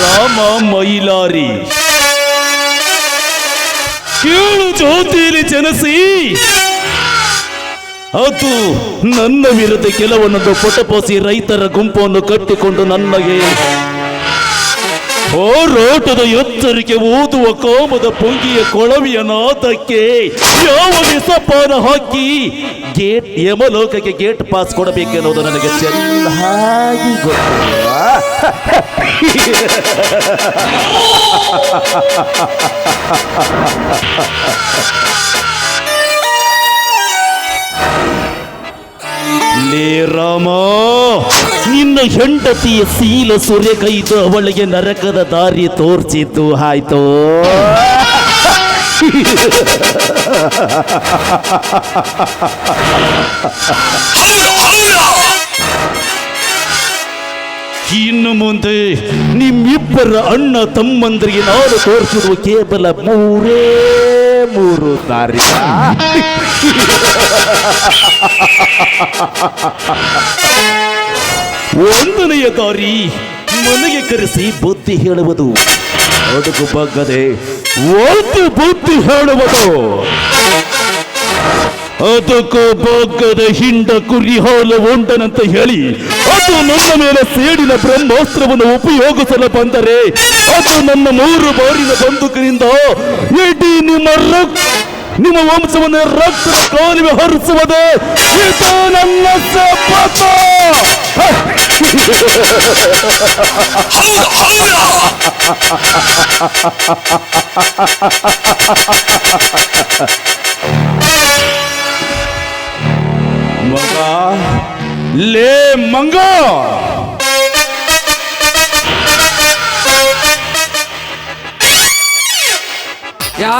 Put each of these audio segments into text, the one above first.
ರಾಮ ಮೈಲಾರಿ. ಕೇಳು ಜ್ಯೋತಿಲಿ ಜನಸಿ. ಅದು ನನ್ನ ವಿರುದ್ಧ ಕೆಲವನ್ನೊಂದು ಪೊಟಪೋಸಿ ರೈತರ ಗುಂಪನ್ನು ಕಟ್ಟಿಕೊಂಡು ನನಗೆ ಹೋರಾಟದ ಎತ್ತರಿಕೆ ಓದುವ ಕಾಮದ ಪೊಂಗಿಯ ಕೊಳವಿಯ ನಾದಕ್ಕೆ ಯಾವ ವಿಸಪಾನ ಹಾಕಿ ಗೇಟ್ ಯಮಲೋಕಕ್ಕೆ ಗೇಟ್ ಪಾಸ್ ಕೊಡಬೇಕೆನ್ನುವುದು ನನಗೆ ಚೆನ್ನಾಗಿ ಗೊತ್ತು. ಲೇ ರಾಮ. ನಿನ್ನ ಹೆಂಡತಿಯ ಸೀಲ ಸೂರ್ಯ ಕೈದು ಅವಳಿಗೆ ನರಕದ ದಾರಿ ತೋರ್ಸಿದ್ದು ಆಯ್ತು. ಇನ್ನು ಮುಂದೆ ನಿಮ್ಮಿಬ್ಬರ ಅಣ್ಣ ತಮ್ಮಂದ್ರಿಗೆ ನಾನು ತೋರಿಸಿರುವ ಕೇವಲ ಮೂರೇ ಮೂರು ದಾರಿ ಒಂದನೆಯ ದಾರಿ ಮನೆಗೆ ಕರೆಸಿ ಬುದ್ಧಿ ಹೇಳುವುದು. ಅದಕ್ಕೂ ಬಗ್ಗದೆ ಒಂದು ಬುದ್ಧಿ ಹೇಳುವುದು. ಅದಕ್ಕೂ ಬಗ್ಗದ ಹಿಂಡ ಕುರಿ ಹಾಲು ಉಂಡನಂತ ಹೇಳಿ, ಅದು ನನ್ನ ಮೇಲೆ ಸೇಡಿನ ಬ್ರಹ್ಮಾಸ್ತ್ರವನ್ನು ಉಪಯೋಗಿಸಲು ಬಂದರೆ ಅದು ನನ್ನ ಮೂರು ಬಾರಿನ ಬಂದುಕರಿಂದ ಇಡೀ ನಿಮ್ಮ ರಕ್ ನಿಮ್ಮ ವಂಶವನ್ನು ರಕ್ತದ ಕೋಲಿಗೆ ಹೊರಿಸುವುದು ಇದು ನನ್ನ ಶಪಥ ಮಗ ಲೇ ಮಂಗ. ಯಾ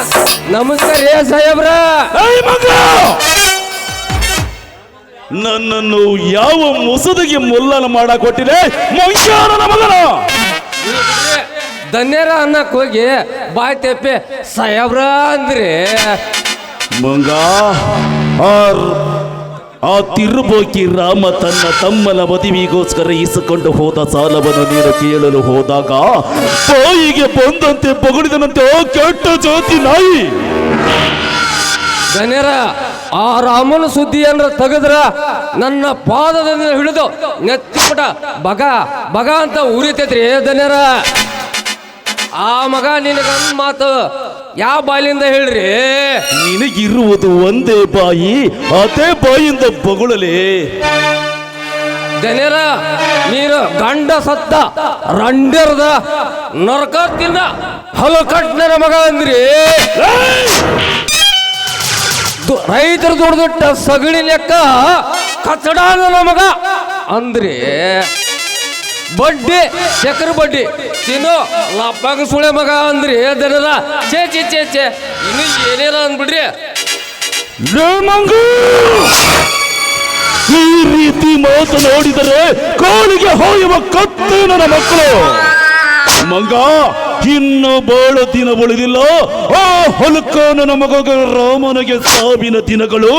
ನಮಸ್ಕಾರ ಏ ಸಾಹೇಬ್ರ. ನನ್ನನ್ನು ಯಾವ ಮುಸದಿಗೆ ಮುಲ್ಲನ ಮಾಡ ಕೊಟ್ಟಿದೆ ಮಗನ! ಧನ್ಯರ ಅನ್ನಕ್ ಹೋಗಿ ಬಾಯ್ ತೆಪ್ಪೆ ಸಾಹೇಬ್ರ ಅಂದ್ರೆ. ಮಂಗ ಆ ರ- ಆ ತಿರುಬೋಕಿ ರಾಮ ತನ್ನ ತಮ್ಮನ ಮದುವೆಗೋಸ್ಕರ ಇಸಿಕೊಂಡು ಹೋದ ಸಾಲವನ್ನು ನೀನು ಕೇಳಲು ಹೋದಾಗ ಬಾಯಿಗೆ ಬಂದಂತೆ ಬಗಳಿದನಂತೆ ಓ ಕೆಟ್ಟ ಜಾತಿ ನಾಯಿ. ಧನ್ಯರ ಆ ರಾಮನ ಸುದ್ದಿ ತೆಗೆದ್ರ ತೆಗದ್ರ ನನ್ನ ಪಾದದಿಂದ ಹಿಡಿದು ನೆತ್ತಿಪುಟ ಬಗ ಬಗ ಅಂತ ಉರಿತೈತ್ರಿ ಧನ್ಯರ ಆ ಮಗ ನಿನಗಂದ್ ಮಾತು ಯಾವ ಬಾಲಿಂದ ಹೇಳ್ರಿ? ನಿನಗಿರುವುದು ಒಂದೇ ಬಾಯಿ ಅದೇ ಬಾಯಿಂದ ಬಗುಳಲಿ. ಜನರ ನೀನು ಗಂಡ ಸತ್ತ ರಂಡರ್ದ ನರಕ ತಿನ್ನ ಹಲಕಟ್ನರ ಮಗ ಅಂದ್ರಿ. ರೈತರ ದೊಡ್ಡ ಸಗಣಿ ಲೆಕ್ಕ ಕಚ್ಚಡ ಮಗ ಅಂದ್ರಿ. ಬಡ್ಡಿ ಚಕ್ರ ಬಡ್ಡಿ. ತಿನ್ನು, ಲಪ್ಪಾಗ ಸುಳೆ ಮಗ ಅಂದ್ರಿ ದನರ ಚೇ ಚೇ ಚೇ ಚೇ ಇನ್ನು ಏನೇನ ಅಂದ್ಬಿಡ್ರಿ! ಈ ರೀತಿ ಮಾತು ನೋಡಿದರೆ ಕಾಲಿಗೆ ಹೋಯುವ ಕತ್ತೆ ನನ್ನ ಮಕ್ಕಳು. ಮಂಗ, ಇನ್ನು ಬಹಳ ದಿನ ಉಳಿದಿಲ್ಲ. ಆ ಹೊಲಕ ನನ್ನ ಮಗ ರಾಮನಿಗೆ ಸಾವಿನ ದಿನಗಳು.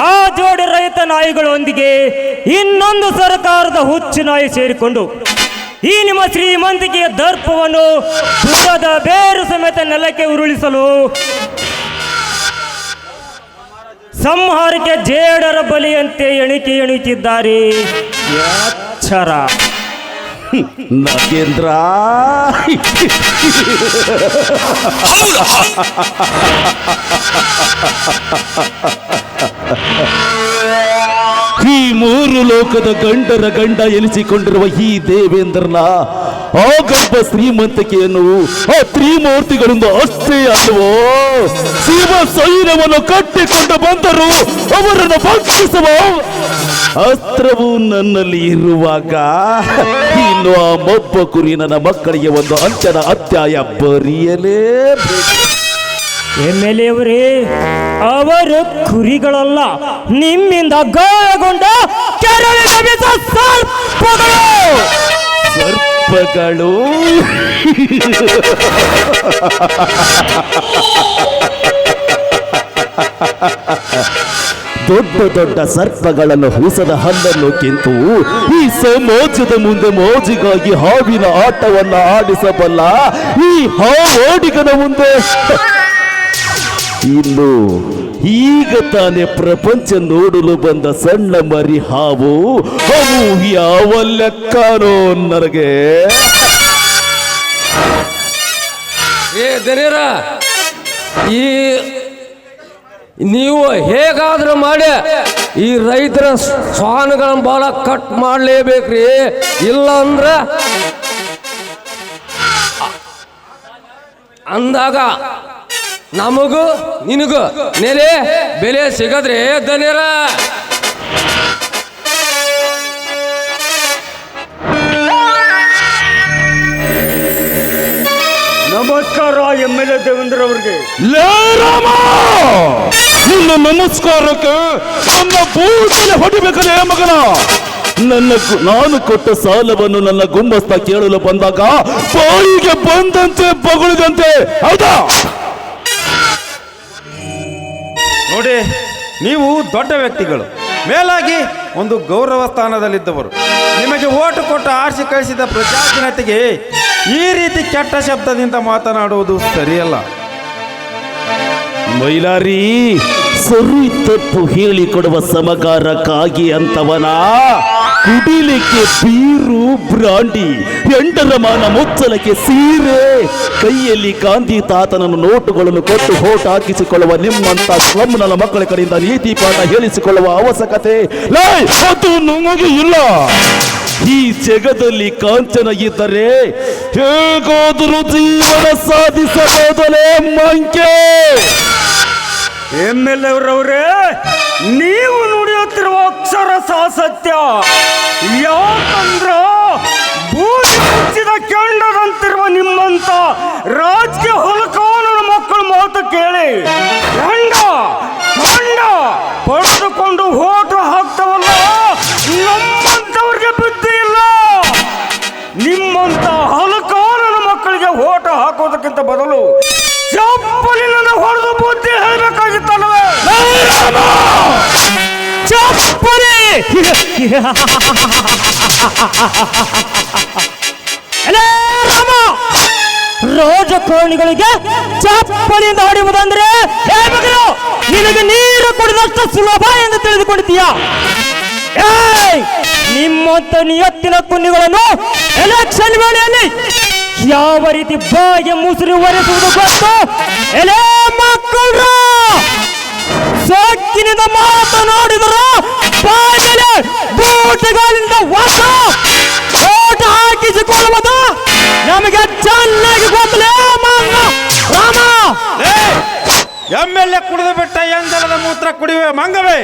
ಆ ಜೋಡಿ ರೈತ ನಾಯಿಗಳೊಂದಿಗೆ ಇನ್ನೊಂದು ಸರ್ಕಾರದ ಹುಚ್ಚು ನಾಯಿ ಸೇರಿಕೊಂಡು ಈ ನಿಮ್ಮ ಶ್ರೀಮಂತಿಕೆಯ ದರ್ಪವನ್ನು ಸುಖದ ಬೇರು ಸಮೇತ ನೆಲಕ್ಕೆ ಉರುಳಿಸಲು ಸಂಹಾರಕ್ಕೆ ಜೇಡರ ಬಲಿಯಂತೆ ಎಣಿಕೆ ಎಣಿತಿದ್ದಾರೆ ಎಚ್ಚರ. ನಾಗೇಂದ್ರ. ಈ ಮೂರು ಲೋಕದ ಗಂಡರ ಗಂಡ ಎನಿಸಿಕೊಂಡಿರುವ ಈ ದೇವೇಂದ್ರನ ಆ ಗರ್ಭ ಶ್ರೀಮಂತಿಕೆಯನ್ನು ಆ ತ್ರಿಮೂರ್ತಿಗಳಿಂದ ಅಷ್ಟೇ ಅಲ್ಲವೋ? ಶಿವ ಸೈನ್ಯವನ್ನು ಕಟ್ಟಿಕೊಂಡು ಬಂದರು ಅವರನ್ನು ಭಕ್ಷಿಸುವ ಅಸ್ತ್ರವು ನನ್ನಲ್ಲಿ ಇರುವಾಗ ಇನ್ನು ಆ ಮೊಬ್ಬ ಕುರಿ ನನ್ನ ಮಕ್ಕಳಿಗೆ ಒಂದು ಅಂಚನ ಅತ್ಯಾಯ ಬರೆಯಲೇಬೇಕು ಎಂ ಎಲ್ ಅವರು ಕುರಿಗಳಲ್ಲ, ನಿಮ್ಮಿಂದ ಗಾಯಗೊಂಡ ಸರ್ಪಗಳು. ಸರ್ಪ ದೊಡ್ಡ ದೊಡ್ಡ ಸರ್ಪಗಳನ್ನು ಹುಸದ ಹಲ್ಲನ್ನು ಕಿಂತು ಈ ಸಮಾಜದ ಮುಂದೆ ಮೋಜಿಗಾಗಿ ಹಾವಿನ ಆಟವನ್ನು ಆಡಿಸಬಲ್ಲ ಈ ಹಾವೋಡಿಗನ ಮುಂದೆ. ಇನ್ನು ಈಗ ತಾನೇ ಪ್ರಪಂಚ ನೋಡಲು ಬಂದ ಸಣ್ಣ ಮರಿ ಹಾವು, ಅವು ಯಾವ ಲೆಕ್ಕನೋ ನನಗೆ. ಏ ದನಿರ ಈ ನೀವು ಹೇಗಾದ್ರೂ ಮಾಡಿ ಈ ರೈತರ ಸ್ವಾನಗಳನ್ನ ಭಾಳ ಕಟ್ ಮಾಡಲೇಬೇಕ್ರಿ. ಇಲ್ಲ ಅಂದ್ರೆ ಅಂದಾಗ ನಮಗೂ ನಿನಗೂ ನೆಲೆ ಬೆಲೆ ಸಿಗದ್ರೆ ಧನ್ಯರ. ನಮಸ್ಕಾರ ಎಂ ಎಲ್ ಎ ದೇವೇಂದ್ರ ಅವರಿಗೆ ಲೇ ರಾಮ! ನಿನ್ನ ನಮಸ್ಕಾರಕ್ಕೆ ನನ್ನ ಬೂಟಲ್ಲಿ ಹೊಡಿಬೇಕಲ್ಲ ಮಗನ? ನನ್ನ ನಾನು ಕೊಟ್ಟ ಸಾಲವನ್ನು ನನ್ನ ಗುಂಬಸ್ತ ಕೇಳಲು ಬಂದಾಗ ಬಾಯಿಗೆ ಬಂದಂತೆ ಬಗುಳಿದಂತೆ. ಹೌದಾ? ನೋಡಿ, ನೀವು ದೊಡ್ಡ ವ್ಯಕ್ತಿಗಳು. ಮೇಲಾಗಿ ಒಂದು ಗೌರವ ಸ್ಥಾನದಲ್ಲಿದ್ದವರು. ನಿಮಗೆ ಓಟು ಕೊಟ್ಟು ಆರಿಸಿ ಕಳಿಸಿದ ಪ್ರಜಾಜನತೆಗೆ ಈ ರೀತಿ ಕೆಟ್ಟ ಶಬ್ದದಿಂದ ಮಾತನಾಡುವುದು ಸರಿಯಲ್ಲ. ಮೈಲಾರಿ ಸರಿ ತಪ್ಪು ಹೇಳಿಕೊಡುವ ಸಮಗಾರಕ್ಕಾಗಿ ಅಂತವನ. ಕುಡಿಲಿಕ್ಕೆ ಬೀರು ಬ್ರಾಂಡಿ, ಎಂಟರ ಮಾನ ಮುಚ್ಚಲಕ್ಕೆ ಸೀರೆ. ಕೈಯಲ್ಲಿ ಗಾಂಧಿ ತಾತನನ್ನು ನೋಟುಗಳನ್ನು ಕೊಟ್ಟು ಹೋಟ್ ಹಾಕಿಸಿಕೊಳ್ಳುವ ನಿಮ್ಮಂತ ಸ್ಲಮ್ನಲ ಮಕ್ಕಳ ಕಡೆಯಿಂದ ನೀತಿ ಪಾಠ ಹೇಳಿಸಿಕೊಳ್ಳುವ ಅವಶ್ಯಕತೆ. ಅದು ನಮಗೆ ಇಲ್ಲ. ಈ ಜಗದಲ್ಲಿ ಕಾಂಚನ ಇದ್ದರೆ ಹೇಗಾದರೂ ಜೀವನ ಸಾಧಿಸಬಹುದಲೇ ಮಂಕೆ. ಎಂ ಎಲ್ ಅವರವರೇ, ನೀವು ನುಡಿಯುತ್ತಿರುವ ಅಕ್ಷರ ಸಾಸತ್ಯ ಯಾಕಂದ್ರ ಬೂದಿ ಮುಚ್ಚಿದ ಕೆಂಡದಂತಿರುವ ನಿಮ್ಮಂತ ರಾಜಕೀಯ ಹೊಲಕಾನನ ಮಕ್ಕಳು ಮಾತು ಕೇಳಿ. ಹೆಂಡ ಕಂಡ ಪಡೆದುಕೊಂಡು ಹೋಟು ಹಾಕ್ತವಲ್ಲ, ನಮ್ಮಂತವ್ರಿಗೆ ಬುದ್ಧಿ ಇಲ್ಲ. ನಿಮ್ಮಂತ ಹಲಕಾನನ ಮಕ್ಕಳಿಗೆ ಓಟ ಹಾಕೋದಕ್ಕಿಂತ ಬದಲು ಚಪ್ಪಲಿನ ಹೊಡೆದು ಬುದ್ಧಿ ಹೇಳಬೇಕಾಗಿತ್ತಲ್ಲವೇ ಚಪ್ಪಲಿ ಎಲೇ ರಾಮ! ರಾಜಕಾರಣಿಗಳಿಗೆ ಚಪ್ಪಲಿಯಿಂದ ಹೊಡೆಯುವುದಂದ್ರೆ ನಿನಗೆ ನೀರು ಕುಡಿದಷ್ಟು ಸುಲಭ ಎಂದು ತಿಳಿದುಕೊಂಡಿದ್ದೀಯಾ ನಿಮ್ಮ ನಿಮ್ಮಂತ ನಿಯತ್ತಿನ ಕುನ್ನಿಗಳನ್ನು ಎಲೆಕ್ಷನ್ ವೇಳೆಯಲ್ಲಿ ಯಾವ ರೀತಿ ಬಾಯಿಗೆ ಮುಸುರಿ ಒರೆಸುವುದು ಗೊತ್ತು ಎಲೆ ಮಕ್ಕಳ್ರ ಸೊಕ್ಕಿನಿಂದ ಮಾತು ನೋಡಿದರು ಮೇಲೆ ಬೂಟುಗಳಿಂದ ಹೊಸ ಓಟ ಹಾಕಿಸಿಕೊಳ್ಳುವುದು ನಮಗೆ ಚೆನ್ನಾಗಿ ಗೊತ್ತಲೇ ರಾಮ! ಎಂ ಎಲ್ ಎ ಕುಡಿದು ಬಿಟ್ಟ ಎಂಜಲದ ಮೂತ್ರ ಕುಡಿವೆ ಮಂಗವೇ.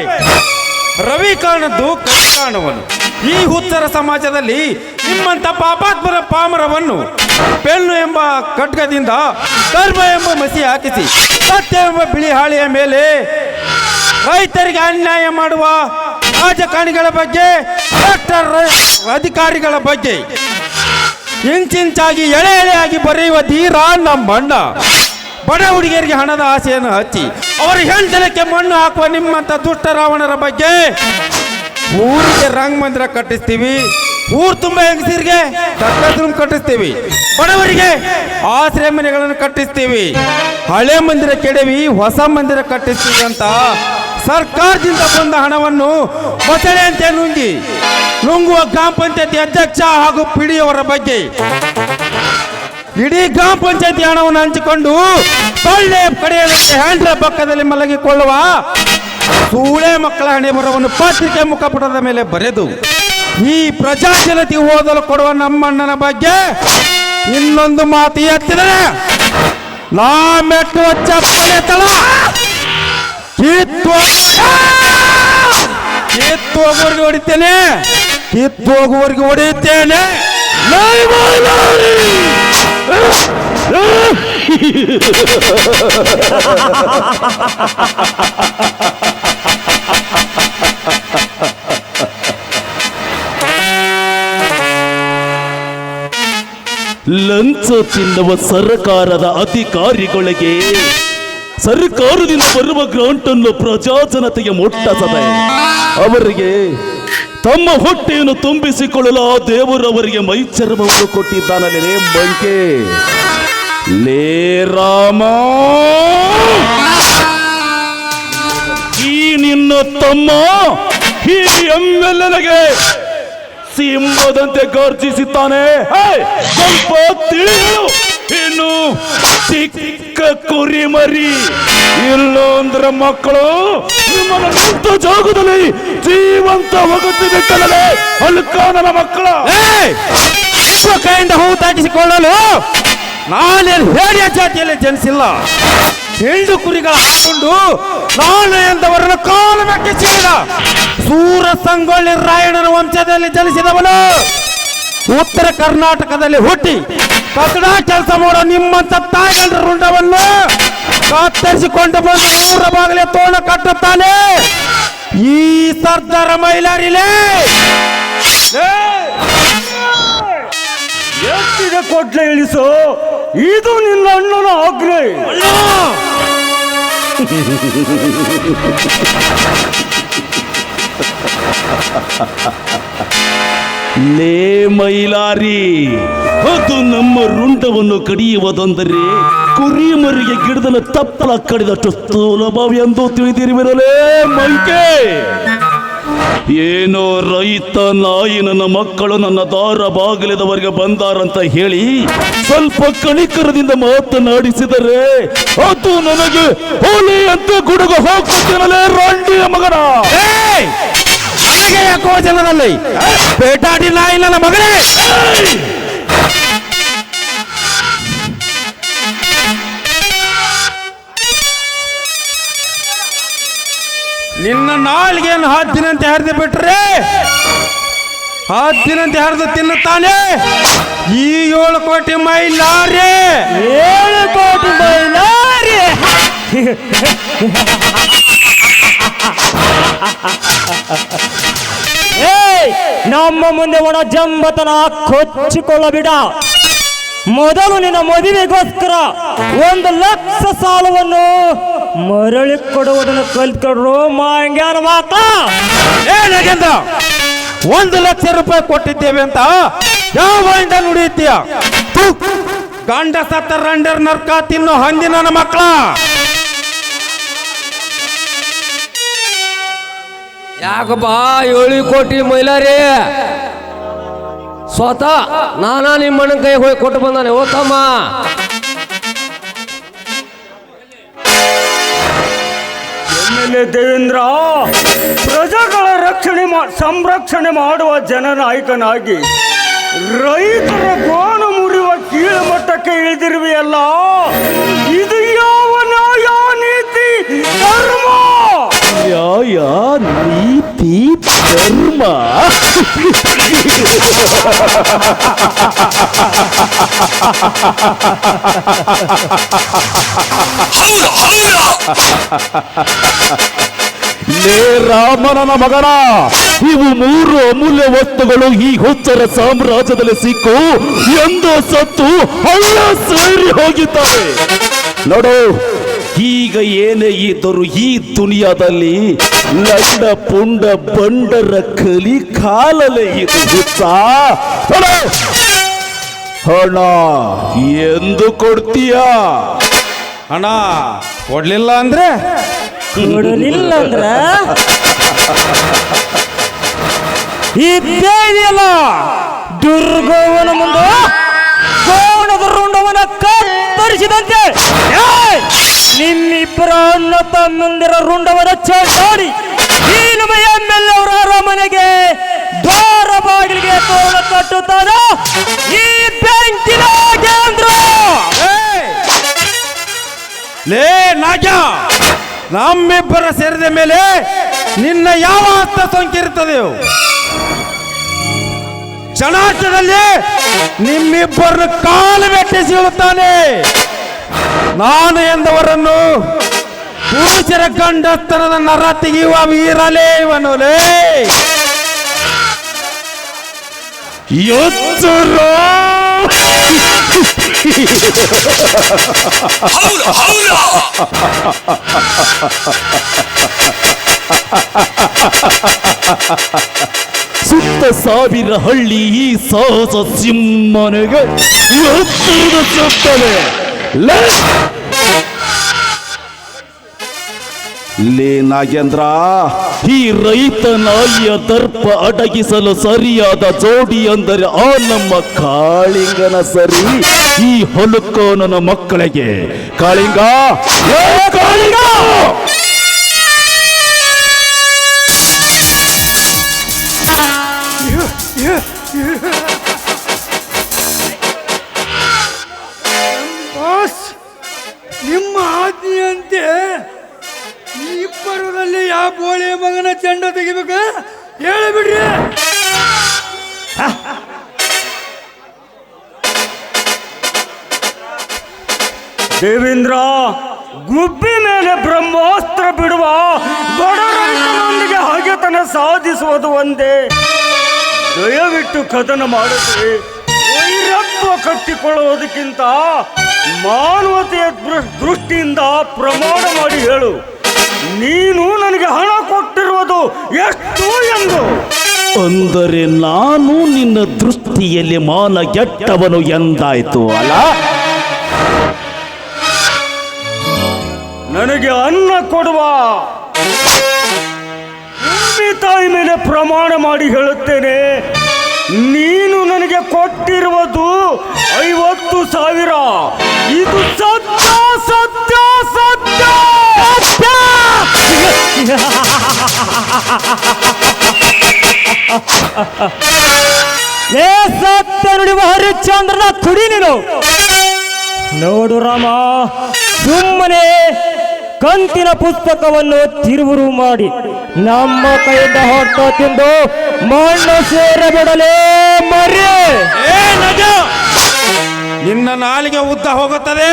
ರವಿ ಕಾಣದ್ದು ಕೈ ಕಾಣುವನು. ಈ ಉತ್ತರ ಸಮಾಜದಲ್ಲಿ ನಿಮ್ಮಂತ ಪಾಪಾತ್ಮರ ಪಾಮರವನ್ನು ಪೆಣ್ಣು ಎಂಬ ಖಡ್ಗದಿಂದ ಧರ್ಮ ಎಂಬ ಮಸಿ ಹಾಕಿಸಿ, ಸತ್ಯ ಎಂಬ ಬಿಳಿ ಹಾಳೆಯ ಮೇಲೆ ರೈತರಿಗೆ ಅನ್ಯಾಯ ಮಾಡುವ ರಾಜಕಾರಣಿಗಳ ಬಗ್ಗೆ ಡಾಕ್ಟರ್ ಅಧಿಕಾರಿಗಳ ಬಗ್ಗೆ ಇಂಚಿಂಚಾಗಿ ಎಳೆ ಎಳೆಯಾಗಿ ಬರೆಯುವ ಧೀರ ನಮ್ಮಣ್ಣ ಬಡ ಹುಡುಗಿಯರಿಗೆ ಹಣದ ಆಸೆಯನ್ನು ಹಚ್ಚಿ, ಅವರ ಹೆಂಡಲಕ್ಕೆ ಮಣ್ಣು ಹಾಕುವ ನಿಮ್ಮಂತ ದುಷ್ಟ ರಾವಣರ ಬಗ್ಗೆ ಊರಿಗೆ ರಂಗ ಮಂದಿರ ಕಟ್ಟಿಸ್ತೀವಿ. ಊರ್ ತುಂಬ ಹೆಂಗಸರಿಗೆ ತಕ್ಕದ್ರೂ ಕಟ್ಟಿಸ್ತೀವಿ. ಬಡವರಿಗೆ ಆಶ್ರಯ ಮನೆಗಳನ್ನು ಕಟ್ಟಿಸ್ತೀವಿ. ಹಳೆ ಮಂದಿರ ಕೆಡವಿ ಹೊಸ ಮಂದಿರ ಕಟ್ಟಿಸ್ತೀವಿ ಅಂತ ಸರ್ಕಾರದಿಂದ ಬಂದ ಹಣವನ್ನು ಮೊಸಳೆಯಂತೆ ನುಂಗಿ ನುಂಗುವ ಗ್ರಾಮ ಪಂಚಾಯತಿ ಅಧ್ಯಕ್ಷ ಹಾಗೂ ಪಿಡಿಯವರ ಬಗ್ಗೆ ಇಡೀ ಗ್ರಾಮ ಪಂಚಾಯತಿ ಹಣವನ್ನು ಹಂಚಿಕೊಂಡು ಸೊಳ್ಳೆ ಕಡೆಯದಂತೆ ಹ್ಯಾಂಡ್ರ ಪಕ್ಕದಲ್ಲಿ ಮಲಗಿಕೊಳ್ಳುವ ಸೂಳೆ ಮಕ್ಕಳ ಹಣೆ ಬರವನ್ನು ಪತ್ರಿಕೆ ಮುಖಪುಟದ ಮೇಲೆ ಬರೆದು ಈ ಪ್ರಜಾಜನತೆ ಓದಲು ಕೊಡುವ ನಮ್ಮಣ್ಣನ ಬಗ್ಗೆ ಇನ್ನೊಂದು ಮಾತು ಎತ್ತಿದರೆ ನಾ ಮೆಟ್ಟುವ ಚಪ್ಪಲೆ ತಳ. ಕಿತ್ತು ಕಿತ್ತು ಹೋಗುವವರೆಗೆ ಹೊಡಿತೇನೆ. ಕಿತ್ತು ಹೋಗುವವರೆಗೆ ಹೊಡೆಯುತ್ತೇನೆ ಲಂಚ ತಿನ್ನುವ ಸರ್ಕಾರದ ಅಧಿಕಾರಿಗಳಿಗೆ ಸರ್ಕಾರದಿಂದ ಬರುವ ಗ್ರಾಂಟ್ ಅನ್ನು ಪ್ರಜಾಜನತೆಗೆ ಮುಟ್ಟಿಸದೆ ಅವರಿಗೆ ತಮ್ಮ ಹೊಟ್ಟೆಯನ್ನು ತುಂಬಿಸಿಕೊಳ್ಳಲು ಆ ದೇವರು ಅವರಿಗೆ ಮೈಚರ್ಮವನ್ನು ಕೊಟ್ಟಿದ್ದಾನಲ್ಲೇ ಮಂಕೆ. ಲೇ ರಾಮ. ಈ ನಿನ್ನ ತಮ್ಮ ಈ ಎಮ್ಮೆಲ್ಲನಿಗೆ ಸಿಂಹದಂತೆ ಗರ್ಜಿಸುತ್ತಾನೆ ಸ್ವಲ್ಪ ತಿಳಿಯಲು ಇನ್ನು ಚಿಕ್ಕ ಕುರಿ ಮರಿ. ಇಲ್ಲೋ ಮಕ್ಕಳು ನಿಮ್ಮನ್ನು ಸುತ್ತ ಜಾಗದಲ್ಲಿ ಜೀವಂತ ಒಗತ್ತಿಬಿಟ್ಟಲೇ ಅಲ್ಕ ನನ್ನ ಮಕ್ಕಳ! ವಿಶ್ವ ಕೈಯಿಂದ ಹೂ ತಾಕಿಸಿಕೊಳ್ಳಲು ನಾನೇನು ಹೇಡಿಯ ಜಾತಿಯಲ್ಲಿ ಜನಿಸಿಲ್ಲ. ಹೆಣ್ಣು ಕುರಿಗಳ ಹಾಕೊಂಡು ನಾನು ಎಂದವರನ್ನು ಕಾಲು ಸೇರಿದ ಸೂರ ಸಂಗೊಳ್ಳಿ ರಾಯಣ್ಣನ ವಂಶದಲ್ಲಿ ಜನಿಸಿದವನು. ಉತ್ತರ ಕರ್ನಾಟಕದಲ್ಲಿ ಹುಟ್ಟಿ ಕನ್ನಡ ಕೆಲಸ ಮಾಡೋ ನಿಮ್ಮಂತ ತಾಯಿಗಳ ರುಂಡವನ್ನು ಕತ್ತರಿಸಿಕೊಂಡು ಬಂದು ಊರ ಬಾಗಿಲೆ ತೋಣ ಕಟ್ಟುತ್ತಾನೆ. ಈ ಸರ್ದಾರ ಮೈಲಾರಿಲೇ ಎಷ್ಟಿದೆ ಕೊಟ್ಲೆ ಇಳಿಸು? ಇದು ನಿನ್ನ ಅಣ್ಣನ ಆಜ್ಞೆ. ಲೇ ಮೈಲಾರಿ, ಅದು ನಮ್ಮ ರುಂಡವನ್ನು ಕಡಿಯುವುದಂದರೆ ಕುರಿ ಮರಿಗೆ ಗಿಡದಲ್ಲಿ ತಪ್ಪಲ ಕಡಿದಷ್ಟು ಸುಲಭ ಎಂದು ತಿಳಿದಿರುವಿರಲೇ ಮೈಕೆ ಏನೋ ರೈತ ನಾಯಿ ನನ್ನ ಮಕ್ಕಳು ನನ್ನ ದಾರ ಬಾಗಿಲದವರೆಗೆ ಬಂದಾರಂತ ಹೇಳಿ ಸ್ವಲ್ಪ ಕಣಿಕರದಿಂದ ಮಾತನಾಡಿಸಿದರೆ ಅದು ನನಗೆ ಹೋಲಿ ಅಂತ ಗುಡುಗ ಹೋಗ್ತೇನಲೇ ರಾಂಡಿಯ ಮಗನ! ನನಗೆ ಯಾಕೋ ಜನರಲ್ಲಿ ಬೇಟಾಡಿ ನಾಯಿ ನನ್ನ ಮಗನೇ. ನಿನ್ನ ನಾಲ್ಗೆಯನ್ನು ಹದ್ದಿನಂತೆ ಹರಿದು ಬಿಟ್ರೆ? ಅಂತ ಹರಿದು ತಿನ್ನುತ್ತಾನೆ? ಈ ಏಳು ಕೋಟಿ ಮೈಲಾರಿ. ಏಳು ಕೋಟಿ ಮೈಲಾರಿ. ಏಯ್, ನಮ್ಮ ಮುಂದೆ ಒಣ ಜಂಬತನ ಕೊಚ್ಚಿಕೊಳ್ಳಬಿಡ ಮೊದಲು ನಿನ್ನ ಮದುವೆಗೋಸ್ಕರ ಒಂದು ಲಕ್ಷ ಸಾಲವನ್ನು ಮರಳಿ ಕೊಡುವುದನ್ನು ಕಲ್ತ್ಕೊಂಡ್ರು ಮಾಂಗ್ಯಾನ ಮಾತ. ಒಂದು ಲಕ್ಷ ರೂಪಾಯಿ ಕೊಟ್ಟಿದ್ದೇವೆ ಅಂತ ಯಾವಾಗಿಂದ ನುಡಿಯುತ್ತೀಯ? ಥು! ಗಂಡ ಸತ್ತ ರಂಡರ್ ನರ್ಕ ತಿನ್ನೋ ಹಂದಿನ ಮಕ್ಕಳ. ಯಾಕಪ್ಪ? ಏಳು ಕೋಟಿ ಮೈಲಾರಿ. ಸ್ವತಃ ನಾನಾ ನಿಮ್ಮಣ್ಣ ಕೈ ಹೋಗಿ ಕೊಟ್ಟು ಬಂದಾನೆ. ಓ ತಮ್ಮ. ದೇವೇಂದ್ರ ಪ್ರಜೆಗಳ ರಕ್ಷಣೆ ಮಾ- ಸಂರಕ್ಷಣೆ ಮಾಡುವ ಜನನಾಯಕನಾಗಿ ರೈತರ ಗೋಣ ಮುರಿಯುವ ಕೀಳುಮಟ್ಟಕ್ಕೆ ಇಳಿದಿರುವೆಯಲ್ಲ ಇದು ಯಾವ ನ್ಯಾಯ ನೀತಿ ಧರ್ಮ? ನ್ಯಾಯ ನೀತಿ ಧರ್ಮ. ಲೇ ರಾಮನನ ಮಗನ ಇವು ಮೂರು ಅಮೂಲ್ಯ ವಸ್ತುಗಳು ಈ ಹುಚ್ಚರ ಸಾಮ್ರಾಜ್ಯದಲ್ಲಿ ಸಿಕ್ಕು. ಎಂದು ಸತ್ತು ಹಳ್ಳ ಸೇರಿ ಹೋಗಿದ್ದಾರೆ ನೋಡು ಈಗ ಏನೇ ಇದ್ದರು ಈ ದುನಿಯಾದಲ್ಲಿ ಲಂಡ ಪುಂಡ ಬಂಡರ ಕಲಿ ಕಾಲಲೇ ಇದು ಗೊತ್ತಾ ಹಣ! ಎಂದು ಕೊಡ್ತೀಯಾ? ಹಣ ಕೊಡ್ಲಿಲ್ಲ ಅಂದ್ರೆ? ಕೊಡಲಿಲ್ಲ ಅಂದ್ರೆ? ಇದ್ದೇ ಇದೆಯಲ್ಲ? ದುರ್ಗವನ ಮುಂದೆ ಕೋಣದ ರುಂಡವನ ಕತ್ತರಿಸಿದಂತೆ. ಏಯ್! ನಿಮ್ಮಿಬ್ಬರ ಅಣ್ಣ ತಮ್ಮಂದಿರ ರುಂಡವರ ಚೆಂಡಾಡಿ ಈ ನಮ್ಮ ಅವರ ಅರಮನೆಗೆ ದ್ವಾರ ಬಾಗಿಲಿಗೆ ತೋಳ ಕಟ್ಟುತ್ತಾನ? ಈ ಬೆಂಕಿನ ಕೇಂದ್ರ! ಲೇ ನಾಗ ನಮ್ಮಿಬ್ಬರ ಸೇರಿದ ಮೇಲೆ ನಿನ್ನ ಯಾವ ಹಸ್ತ ಸೋಂಕಿರುತ್ತದೆ ಕ್ಷಣಾರ್ಧದಲ್ಲಿ ನಿಮ್ಮಿಬ್ಬರನ್ನು ಕಾಲು ಬೆಟ್ಟಿಸಿ ಹೇಳುತ್ತಾನೆ. ನಾನು ಎಂದವರನ್ನು ಪುರುಷರ ಗಂಡಸ್ತನದ ನರ ತೆಗೆಯುವ ವೀರಲೇ ಇವನುಲೇ ಎಚ್ಚರ ಸುತ್ತ ಸಾವಿರ ಹಳ್ಳಿ ಈ ಸಾಹಸ ಸಿಂಹನಿಗೆ ಎತ್ತರದ ಸುತ್ತಲೆ. ಲೇ! ನಾಗೇಂದ್ರ! ಈ ರೈತ ನಾಯಿಯ ದರ್ಪ ಅಡಗಿಸಲು ಸರಿಯಾದ ಜೋಡಿ ಅಂದರೆ ಆ ನಮ್ಮ ಕಾಳಿಂಗನ ಸರಿ. ಈ ಹೊಲುಕೋನನ ಮಕ್ಕಳಿಗೆ, ಕಾಳಿಂಗ! ಕಾಳಿಂಗ! ಚೆಂಡ ತೆಗಿಬೇಕ? ಹೇಳಿಬಿಡ್ರಿ ದೇವೇಂದ್ರ, ಗುಬ್ಬಿ ಮೇಲೆ ಬ್ರಹ್ಮಾಸ್ತ್ರ ಬಿಡುವ ಬಡ ರೈತನೊಂದಿಗೆ ಹಾಗೆತನ ಸಾಧಿಸುವುದು ಒಂದೇ. ದಯವಿಟ್ಟು ಕದನ ಮಾಡದೆ ವೈರತ್ವ ಕಟ್ಟಿಕೊಳ್ಳುವುದಕ್ಕಿಂತ ಮಾನವತೆಯ ದೃಷ್ಟಿಯಿಂದ ಪ್ರಮಾಣ ಮಾಡಿ ಹೇಳು. ನೀನು ನನಗೆ ಹಣ ಕೊಟ್ಟಿರುವುದು ಎಷ್ಟು ಎಂದು. ಅಂದರೆ ನಾನು ನಿನ್ನ ದೃಷ್ಟಿಯಲ್ಲಿ ಮಾನ ಗೆಟ್ಟವನು ಎಂದಾಯ್ತು ಅಲ್ಲ? ನನಗೆ ಅನ್ನ ಕೊಡುವ. ತಾಯಿ ಮೇಲೆ ಪ್ರಮಾಣ ಮಾಡಿ ಹೇಳುತ್ತೇನೆ. ನೀನು ನನಗೆ ಕೊಟ್ಟಿರುವುದು ಐವತ್ತು ಸಾವಿರ. ಇದು ಸತ್ಯ ಸತ್ಯ ಸತ್ಯ. ಏ ಸತ್ಯ ನುಡಿವ ತುಡಿ ನೀನು. ನೋಡು ರಾಮ, ಸುಮ್ಮನೆ ಕಂತಿನ ಪುಸ್ತಕವನ್ನು ತಿರುವುರು ಮಾಡಿ, ನಮ್ಮ ಕೈಯಿಂದ ಹೊಟ್ಟು ತಿಂದು ಮಣ್ಣು ಸೇರಬಿಡಲೇ ಮರಿ ಏ ನಜ, ನಿನ್ನ ನಾಲಿಗೆ ಉದ್ದ ಹೋಗುತ್ತದೆ.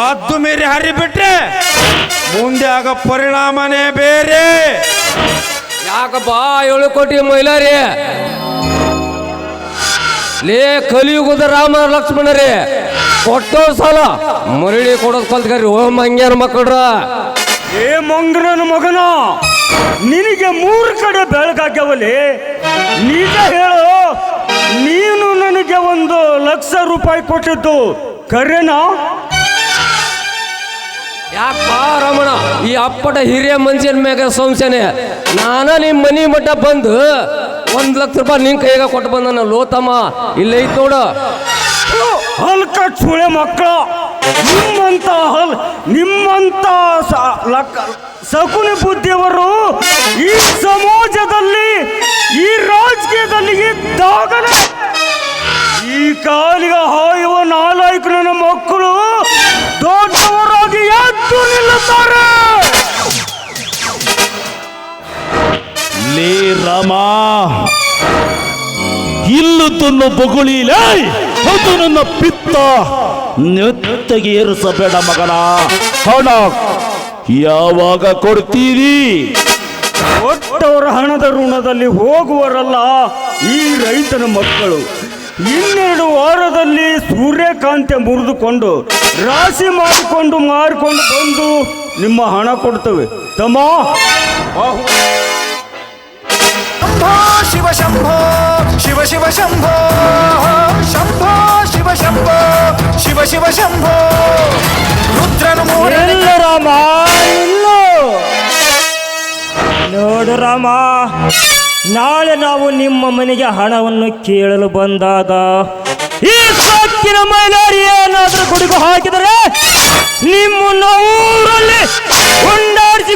ಹದ್ದು ಮೀರಿ ಹರಿಬಿಟ್ರೆ ಮುಂದೆ ಆಗ ಪರಿಣಾಮನೇ ಬೇರೆ. ಯಾಕಪ್ಪ ಏಳು ಕೋಟಿ ಮಹಿಳಾರಿ? ಲೇ ಕಲಿಯುಗದ ರಾಮ ಲಕ್ಷ್ಮಣರಿ ಕೊಟ್ಟೋ ಸಾಲ ಮರಳಿ ಕೊಡೋದ್ ಕಲ್ತ್ಕರಿ ಓ ಮಂಗ್ಯಾರ ಮಕ್ಕಳ್ರ. ಏ ಮಂಗನ ಮಗನ ನಿನಗೆ ಮೂರು ಕಡೆ ಬೆಳಗಾಗ್ಯವಲ್ಲಿ ನಿಜ ಹೇಳು ನೀನು ನನಗೆ ಒಂದು ಲಕ್ಷ ರೂಪಾಯಿ ಕೊಟ್ಟಿದ್ದು ಕರೆನಾ ಯಾಕಪ್ಪ ರಮಣ? ಈ ಅಪ್ಪಟ ಹಿರಿಯ ಮನುಷ್ಯನ ಮ್ಯಾಗ ಸಂಶಯನೇ. ನಾನ ನಿಮ್ಮ ಮನಿ ಮಟ್ಟ ಬಂದು ಒಂದು ಲಕ್ಷ ರೂಪಾಯಿ ನಿಮ್ಮ ಕೈಗೆ ಕೊಟ್ಟು ಬಂದನ, ಲೋತಮ್ಮ. ಇಲ್ಲ ಐತ್ ನೋಡು. ಹಲ್ಕ ಸುಳೆ ಮಕ್ಕಳ, ನಿಮ್ಮಂತ ಹಲ್ ನಿಮ್ಮಂತ ಸಕುನಿ ಬುದ್ಧಿಯವರು ಈ ಸಮಾಜದಲ್ಲಿ, ಈ ರಾಜಕೀಯದಲ್ಲಿ ಈ ಕಾಲಿಗೆ ಹಾಯುವ ನಾಲ್ಕು ನನ್ನ ಮಕ್ಕಳು ರಾಮ. ಇಲ್ಲು ತನ್ನ ಅದು ನನ್ನ ಪಿತ್ತ. ನೆತ್ತಗೆ ಏರಿಸಬೇಡ ಮಗನ. ಹಣ ಯಾವಾಗ ಕೊಡ್ತೀರಿ? ಕೊಟ್ಟವರ ಹಣದ ಋಣದಲ್ಲಿ ಹೋಗುವರಲ್ಲ ಈ ರೈತನ ಮಕ್ಕಳು. ಇನ್ನೆರಡು ವಾರದಲ್ಲಿ ಸೂರ್ಯಕಾಂತಿ ಮುರಿದುಕೊಂಡು, ರಾಶಿ ಮಾಡಿಕೊಂಡು, ಮಾರಿಕೊಂಡು ಬಂದು ನಿಮ್ಮ ಹಣ ಕೊಡ್ತವೆ. ತಮ್ಮ ಶಂಭೋ ಶಿವ ಶಂಭೋ ಶಿವ ಶಿವ ಶಂಭೋ ಶಂಭೋ ಶಿವ ಶಂಭೋ ಶಿವ ಶಿವ ಶಂಭೋ ರುದ್ರನು ಮೂಡಲಿಲ್ಲ ರಾಮ ಇಲ್ಲೋ ನೋಡು ರಾಮ ನಾಳೆ ನಾವು ನಿಮ್ಮ ಮನೆಗೆ ಹಣವನ್ನು ಕೇಳಲು ಬಂದಾಗ ಈ ಸೊಕ್ಕಿನ ಮೈಲಾರಿ ಏನಾದರೂ ಗುಡುಗು ಹಾಕಿದರೆ ನಿಮ್ಮನ್ನ ಊರಲ್ಲಿ ಕೊಂಡಾಡಿಸಿ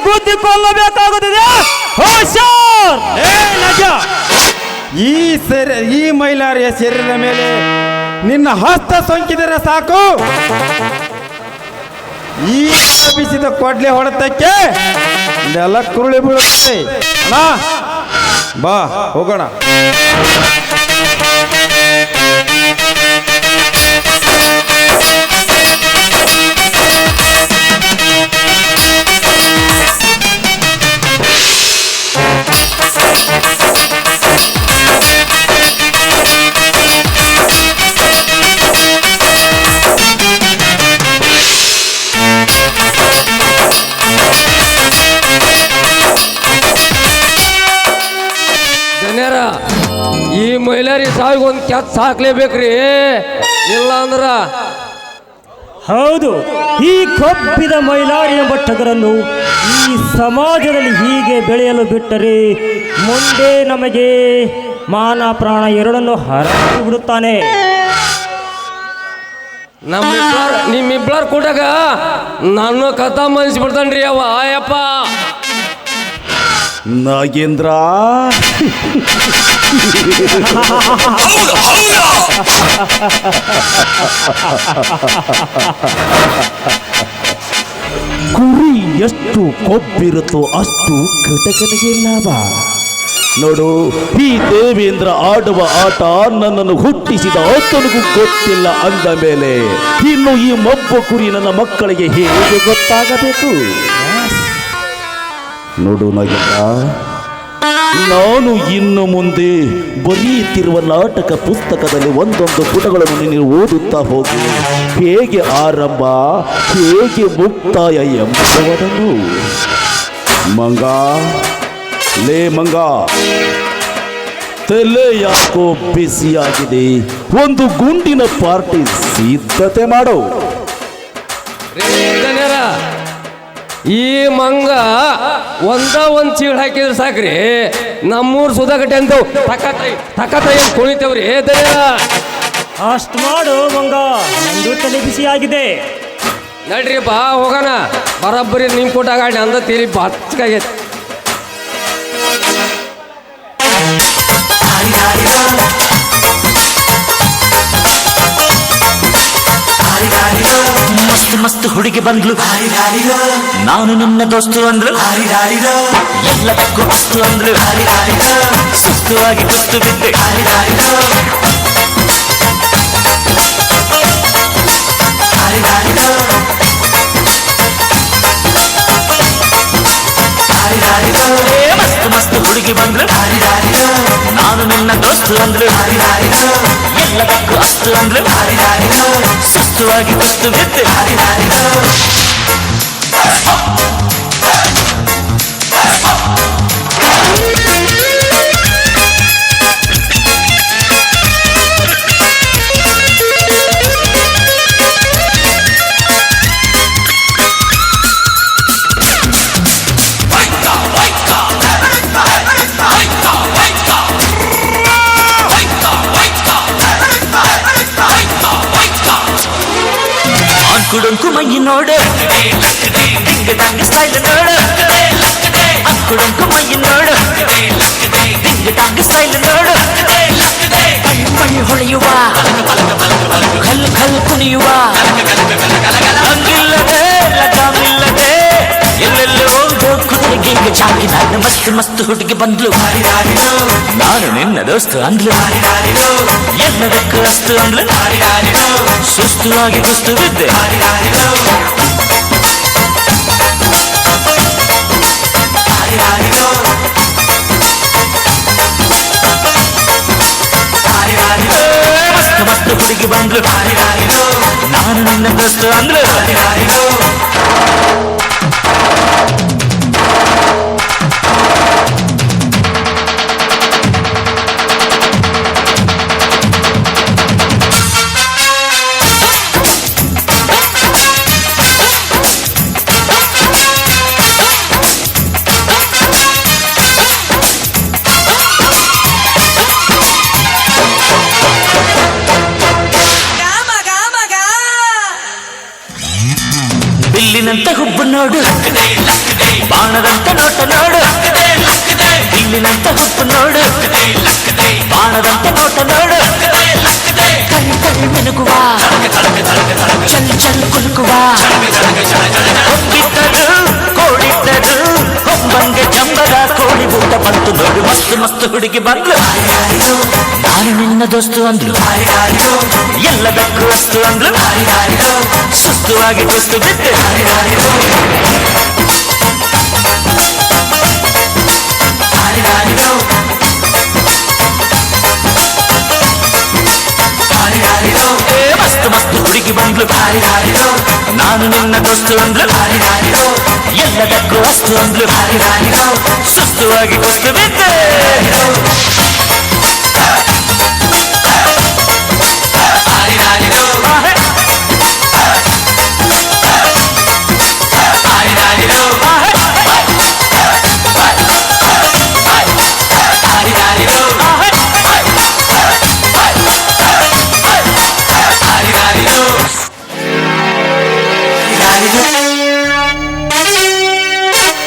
ನಜ! ಈ ಶರೀರ ಈ ಮೈಲಾರಿಯ ಶರೀರದ ಮೇಲೆ ನಿನ್ನ ಹಸ್ತ ಸೋಂಕಿದರೆ ಸಾಕು. ಈ ಬಿಸಿದ ಕೊಡ್ಲೆ ಹೊಡೆತಕ್ಕೆ ನೆಲ ಕುರುಳಿ ಬೀಳುತ್ತೆ ಅಣ್ಣ, ಬಾ, ಹೋಗೋಣ. ಕೆಚ್ಚ ಸಾಕ್ಲೇಬೇಕ್ರಿ. ಇಲ್ಲ ಅಂದ್ರ ಹೌದು ಈ ಕೊಬ್ಬಿದ ಮೈಲಾರಿನ ಭಟ್ಟಕರನ್ನು ಈ ಸಮಾಜದಲ್ಲಿ ಹೀಗೆ ಬೆಳೆಯಲು ಬಿಟ್ಟರೆ ಮುಂದೆ ನಮಗೆ ಮಾನ ಪ್ರಾಣ ಎರಡನ್ನು ಹರಡಿ ಬಿಡುತ್ತಾನೆ. ನಮ್ಮ ನಿಮ್ಮಿಬ್ಬರ ಕೂಡಗ ನನ್ನ ಕಥಾ ಮನ್ಸಿಬಿಡ್ತಾನ್ರಿ ಅವ ಆಯಪ್ಪ. ನಾಗೇಂದ್ರ? ಕುರಿ ಎಷ್ಟು ಕೊಬ್ಬಿರುತ್ತೋ ಅಷ್ಟು ಕಟಕನಿಗೆ ಲಾಭ. ನೋಡು, ಈ ದೇವೇಂದ್ರ ಆಡುವ ಆಟ ನನ್ನನ್ನು ಹುಟ್ಟಿಸಿದ ಆತನಿಗೂ ಗೊತ್ತಿಲ್ಲ ಅಂದ ಮೇಲೆ, ಇನ್ನು ಈ ಮಬ್ಬು ಕುರಿ ನನ್ನ ಮಕ್ಕಳಿಗೆ ಹೇಗೆ ಗೊತ್ತಾಗಬೇಕು? ನೋಡು ನಾಗೇಂದ್ರ ನಾನು ಇನ್ನು ಮುಂದೆ ಬರೆಯುತ್ತಿರುವ ನಾಟಕ ಪುಸ್ತಕದಲ್ಲಿ ಒಂದೊಂದು ಪುಟಗಳನ್ನು ನೀನು ಓದುತ್ತಾ ಹೋಗಿ. ಹೇಗೆ ಆರಂಭ, ಹೇಗೆ ಮುಕ್ತಾಯ ಎಂಬುದನ್ನು. ಮಂಗ, ಲೇ ಮಂಗ. ತಲೆ ಯಾಕೋ ಬಿಸಿಯಾಗಿದೆ ಒಂದು ಗುಂಡಿನ ಪಾರ್ಟಿ ಸಿದ್ಧತೆ ಮಾಡೋ. ಈ ಮಂಗ ಒಂದ ಒಂದ್ ಚೀಳ ಹಾಕಿದ್ರೆ ಸಾಕ್ರಿ ನಮ್ಮೂರ್ ಸುಧಾಕಟ್ಟೆ ಅಂತ ತಕತೈ ತಕತೈ ಅಂತ ಕುಣಿತೇವ್ರಿ ದಯ ಅಷ್ಟು ಮಾಡು ಮಂಗ ನಂದು ತಲೆ ಆಗಿದೆ ನಡ್ರಿ ಬಾ ಹೋಗೋಣ ಬರೋಬ್ಬರಿ ನಿಮ್ ಕೊಟ್ಟಾಗ ಅಂದ ತೀರಿ ಬಚ್ಕಾಗೈತಿ ಮಸ್ತ್ ಮಸ್ತ್ ಹುಡುಗಿ ಬಂದ್ಲು ನಾನು ನಿನ್ನ ದೋಸ್ತು ಅಂದ್ಲು ಎಲ್ಲದಕ್ಕೂ ಅಸ್ತು ಅಂದ್ಲು ಸುಸ್ತುವಾಗಿ ಕುಸ್ತು ಬಿದ್ದೆ ಏ ಮಸ್ತ್ ಮಸ್ತ್ ಹುಡುಗಿ ಬಂದ್ಲು ನಾನು ನಿನ್ನ ದೋಸ್ತು ಅಂದ್ಲು ಎಲ್ಲದಕ್ಕೂ ಅಸ್ತು ಅಂದ್ಲು ಸುಸ್ತುವಾಗಿ ಕುಸ್ತು ಬಿದ್ದೆ ಅಂಕುಡೊಂಕು ಮೈ ನೋಡು ಡಿಂಗ ಡಂಗ ಸ್ಟೈಲ್ ಮಸ್ತ್ ಮಸ್ತ್ ಹುಡುಗಿ ಬಂದ್ಲು. ನಾನು ನಿನ್ನ ದೋಸ್ತು ಅಂದ್ಲು. ಎಲ್ಲದಕ್ಕೂ ಅಷ್ಟು ಅಂದ್ಲು. ಸುಸ್ತುವಾಗಿ ಕುಸ್ತು ಬಿದ್ದೆ. ಮಸ್ತ್ ಮಸ್ತ್ ಹುಡುಗಿ ಬಂದ್ಲು. ನಾನು ನಿನ್ನ ದೋಸ್ತು ಅಂದ್ಲು. ದೋಸ್ತು ಅಂದ್ಲು ಎಲ್ಲದಕ್ಕೂ ಅಸ್ತು ಅಂದ್ಲು ಸುಸ್ತುವಾಗಿ ಕುಸ್ತು ಬಿದ್ದೆ ಏ ಮಸ್ತ್ ಮಸ್ತ್ ಹುಡುಗಿ ಬಂದ್ಲು ನಾನು ನಿನ್ನ ದೋಸ್ತು ಅಂದ್ಲು ಎಲ್ಲದಕ್ಕೂ ಅಸ್ತು ಅಂದ್ಲು ಸುಸ್ತುವಾಗಿ ಕುಸ್ತು ಬಿದ್ದೆ లాలి లాలిలో